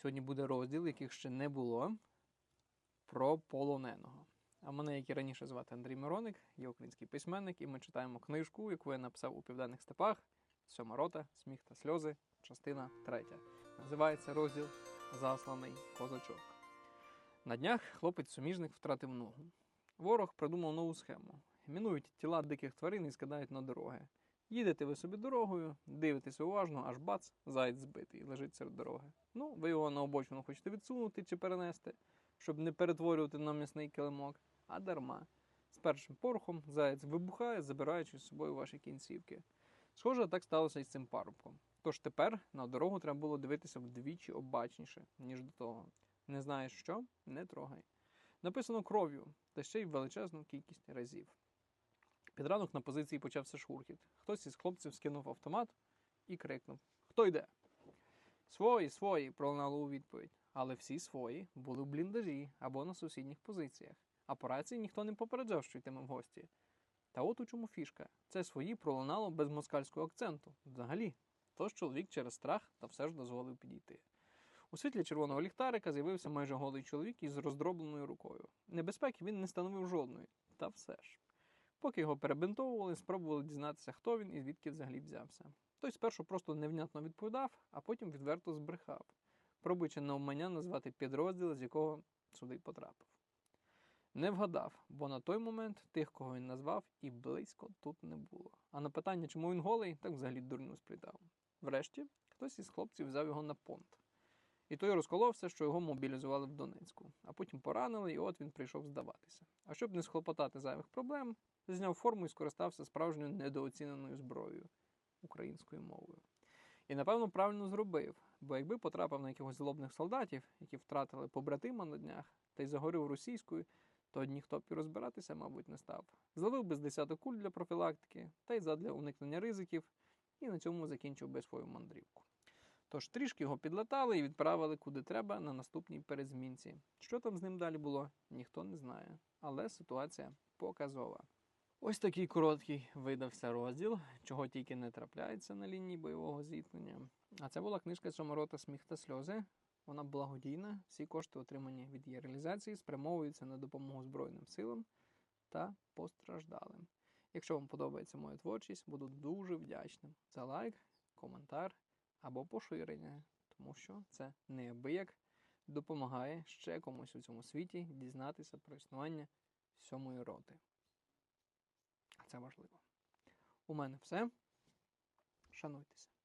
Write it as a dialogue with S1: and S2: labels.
S1: Сьогодні буде розділ, яких ще не було, про полоненого. А мене, як і раніше, звати Андрій Мироник, я український письменник, і ми читаємо книжку, яку я написав у південних степах. Сьома рота, сміх та сльози, частина третя. Називається розділ Засланий козачок. На днях хлопець-суміжник втратив ногу. Ворог придумав нову схему. Мінують тіла диких тварин і скидають на дороги. Їдете ви собі дорогою, дивитеся уважно, аж бац, заєць збитий, лежить серед дороги. Ну, ви його на обочину хочете відсунути чи перенести, щоб не перетворювати на м'ясний килимок, а дарма. З першим порохом заєць вибухає, забираючи з собою ваші кінцівки. Схоже, так сталося і з цим парубком. Тож тепер на дорогу треба було дивитися вдвічі обачніше, ніж до того. Не знаєш що? Не трогай. Написано кров'ю, та ще й величезну кількість разів. Під ранок на позиції почався шурхіт. Хтось із хлопців скинув автомат і крикнув: Хто йде? Свої, свої, пролунало у відповідь. Але всі свої були в бліндажі або на сусідніх позиціях. А по рації ніхто не попереджав, що йтиме в гості. Та от у чому фішка. Це свої пролунало без москальського акценту. Взагалі. Тож чоловік через страх та все ж дозволив підійти. У світлі червоного ліхтарика з'явився майже голий чоловік із роздробленою рукою. Небезпеки він не становив жодної, та все ж. Поки його перебинтовували, спробували дізнатися, хто він і звідки взагалі взявся. Той спершу просто невнятно відповідав, а потім відверто збрехав, пробуючи навмання назвати підрозділ, з якого сюди потрапив. Не вгадав, бо на той момент тих, кого він назвав, і близько тут не було. А на питання, чому він голий, так взагалі дурню сплітав. Врешті, хтось із хлопців взяв його на понт. І той розколовся, що його мобілізували в Донецьку, а потім поранили, і от він прийшов здаватися. А щоб не схлопотати зайвих проблем, зняв форму і скористався справжньою недооціненою зброєю українською мовою. І напевно правильно зробив, бо якби потрапив на якихось злобних солдатів, які втратили побратима на днях, та й загорів російською, то ніхто б і розбиратися, мабуть, не став. Зловив би з десяток куль для профілактики, та й задля уникнення ризиків, і на цьому закінчив би свою мандрівку. Тож трішки його підлатали і відправили куди треба на наступній перезмінці. Що там з ним далі було, ніхто не знає. Але ситуація показова. Ось такий короткий видався розділ, чого тільки не трапляється на лінії бойового зіткнення. А це була книжка Соморота Сміх та сльози. Вона благодійна. Всі кошти, отримані від її реалізації, спрямовуються на допомогу Збройним силам та постраждалим. Якщо вам подобається моя творчість, буду дуже вдячним за лайк, коментар або поширення, тому що це неабияк допомагає ще комусь у цьому світі дізнатися про існування сьомої роти. А це важливо. У мене все. Шануйтеся.